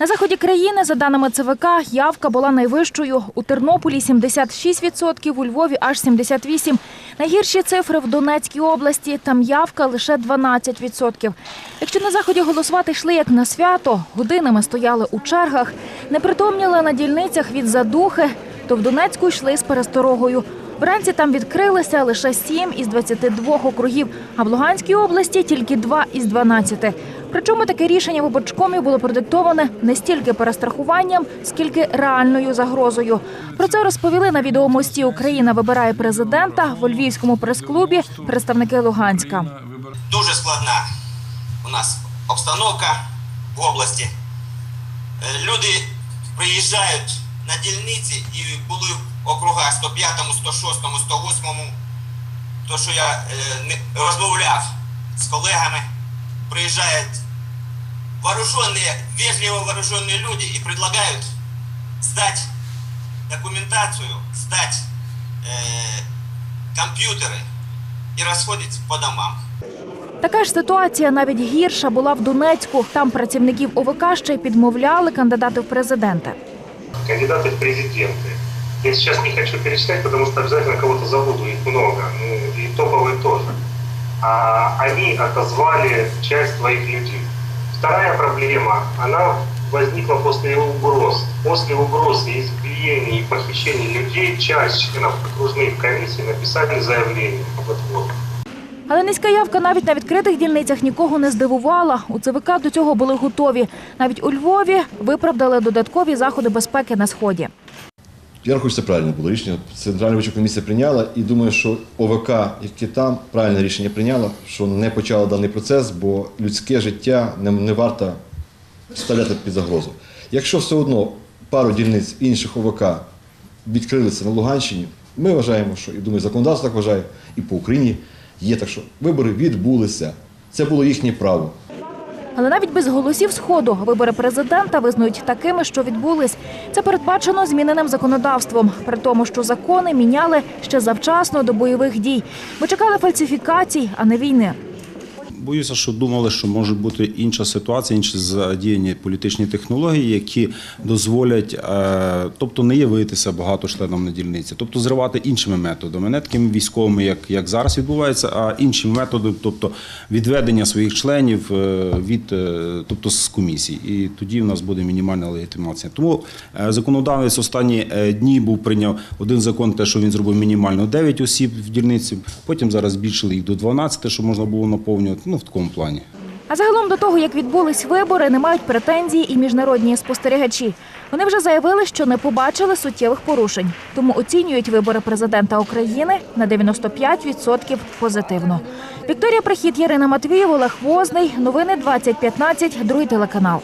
На заході країни, за даними ЦВК, явка була найвищою. У Тернополі 76%, у Львові аж 78%. Найгірші цифри в Донецькій області. Там явка лише 12%. Якщо на заході голосувати йшли як на свято, годинами стояли у чергах, не притомніли на дільницях від задухи, то в Донецьку йшли з пересторогою. Вранці там відкрилися лише 7 із 22 округів, а в Луганській області тільки 2 із 12. Причому таке рішення виборчкомів було продиктоване не стільки перестрахуванням, скільки реальною загрозою. Про це розповіли на відеомості Україна вибирає президента в Львівському прес-клубі представники Луганська. Дуже складна у нас обстановка в області. Е, Люди приїжджають на дільниці і були в округах 105, 106, 108. То, що я е, розмовляв з колегами, приїжджають вооружені, вежливо вооружені люди і предлагають здати документацію, здати е, комп'ютери і розходитися по домам. Така ж ситуація навіть гірша була в Донецьку. Там працівників ОВК ще й підмовляли кандидати в президенти. кандидаты в президенты. Я сейчас не хочу перечислять, потому что обязательно кого-то забуду, их много, ну и топовые тоже. Они отозвали часть своих людей. Вторая проблема, она возникла после угроз. После угроз и избиений и похищений людей часть членов окружных комиссий написали заявление об отводе. Але низька явка навіть на відкритих дільницях нікого не здивувала. У ЦВК до цього були готові. Навіть у Львові виправдали додаткові заходи безпеки на сході. Я рахую, що це правильне було рішення. Центральна виборча комісія прийняла і думаю, що ОВК, яке там правильне рішення прийняло, що не почало даний процес, бо людське життя не, не варто ставляти під загрозу. Якщо все одно пару дільниць інших ОВК відкрилися на Луганщині, ми вважаємо, що і думаю, законодавство так вважає, і по Україні є так, що вибори відбулися. Це було їхнє право. Але навіть без голосів сходу вибори президента визнають такими, що відбулись. Це передбачено зміненим законодавством, при тому, що закони міняли ще завчасно до бойових дій. Ми чекали фальсифікацій, а не війни. Боюся, що думали, що може бути інша ситуація, інші задіяні політичні технології, які дозволять, е, тобто не явитися багато членам на дільниці, тобто зривати іншими методами, не такими військовими, як, як зараз відбувається, а іншими методами, тобто відведення своїх членів е, від, е, тобто з комісій. І тоді в нас буде мінімальна легітимація. Тому законодавець останні дні був прийняв один закон, те, що він зробив мінімально 9 осіб в дільниці. Потім зараз збільшили їх до 12, щоб можна було наповнювати. Ну в такому плані. А загалом до того, як відбулись вибори, не мають претензії і міжнародні спостерігачі. Вони вже заявили, що не побачили суттєвих порушень, тому оцінюють вибори президента України на 95% позитивно. Вікторія Прихід, Ярина Матвієв, Олег Возний. Новини 2015, другий телеканал.